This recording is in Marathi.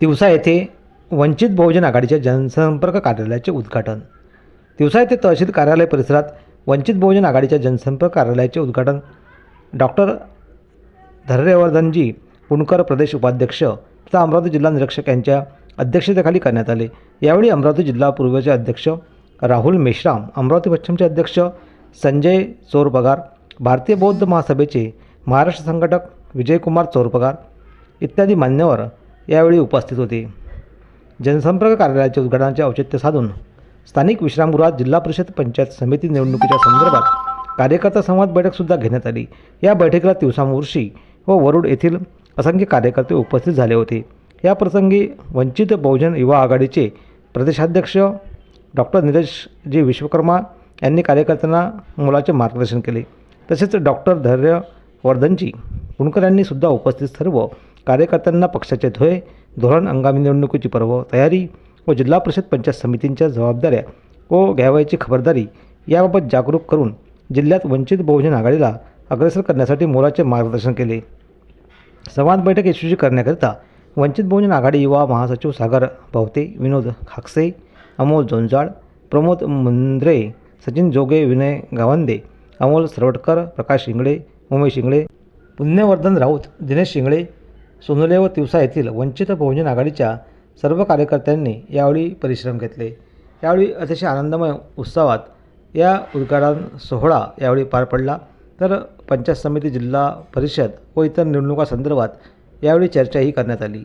तिवसा येथे वंचित बहुजन आघाडीच्या जनसंपर्क कार्यालयाचे उद्घाटन. तिवसा येथे तहसील कार्यालय परिसरात वंचित बहुजन आघाडीच्या जनसंपर्क कार्यालयाचे उद्घाटन. डॉक्टर धैर्यवर्धनजी पुणकर प्रदेश उपाध्यक्ष तथा अमरावती जिल्हा निरीक्षक यांच्या अध्यक्षतेखाली करण्यात आले. यावेळी अमरावती जिल्हा पूर्वचे अध्यक्ष राहुल मेश्राम अमरावती पश्चिमचे अध्यक्ष संजय चोरपगार भारतीय बौद्ध महासभेचे महाराष्ट्र संघटक विजयकुमार चोरपगार इत्यादी मान्यवर यावेळी उपस्थित होते. जनसंपर्क कार्यालयाच्या उद्घाटनाचे औचित्य साधून स्थानिक विश्रामगृहात जिल्हा परिषद पंचायत समिती निवडणुकीच्या संदर्भात कार्यकर्ता संवाद बैठकसुद्धा घेण्यात आली. या बैठकीला तिवसामोर्शी व वरुड येथील असंख्य कार्यकर्ते उपस्थित झाले होते. या प्रसंगी वंचित बहुजन युवा आघाडीचे प्रदेशाध्यक्ष डॉक्टर निलेश जी विश्वकर्मा यांनी कार्यकर्त्यांना मुलाचे मार्गदर्शन केले. तसेच डॉक्टर धैर्यवर्धनजी कुणकर यांनी सुद्धा उपस्थित सर्व कार्यकर्त्यांना पक्षाचे ध्येय धोरण हंगामी निवडणुकीची पर्व तयारी व जिल्हा परिषद पंचायत समितींच्या जबाबदाऱ्या व घ्यावयाची खबरदारी याबाबत जागरूक करून जिल्ह्यात वंचित बहुजन आघाडीला अग्रेसर करण्यासाठी मोलाचे मार्गदर्शन केले. संवाद बैठक यशस्वी करण्याकरिता वंचित बहुजन आघाडी युवा महासचिव सागर भावते विनोद खाकसे अमोल जोंजाळ प्रमोद मुंद्रे सचिन जोगे विनय गावंदे अमोल सरवटकर प्रकाश शिंगळे उमेश शिंगळे पुण्यवर्धन राऊत दिनेश शिंगळे सोनोले व तिवसा येथील वंचित बहुजन आघाडीच्या सर्व कार्यकर्त्यांनी यावेळी परिश्रम घेतले. यावेळी अतिशय आनंदमय उत्सवात या उद्घाटन सोहळा यावेळी पार पडला. तर पंचायत समिती जिल्हा परिषद व इतर निवडणुकासंदर्भात यावेळी चर्चाही करण्यात आली.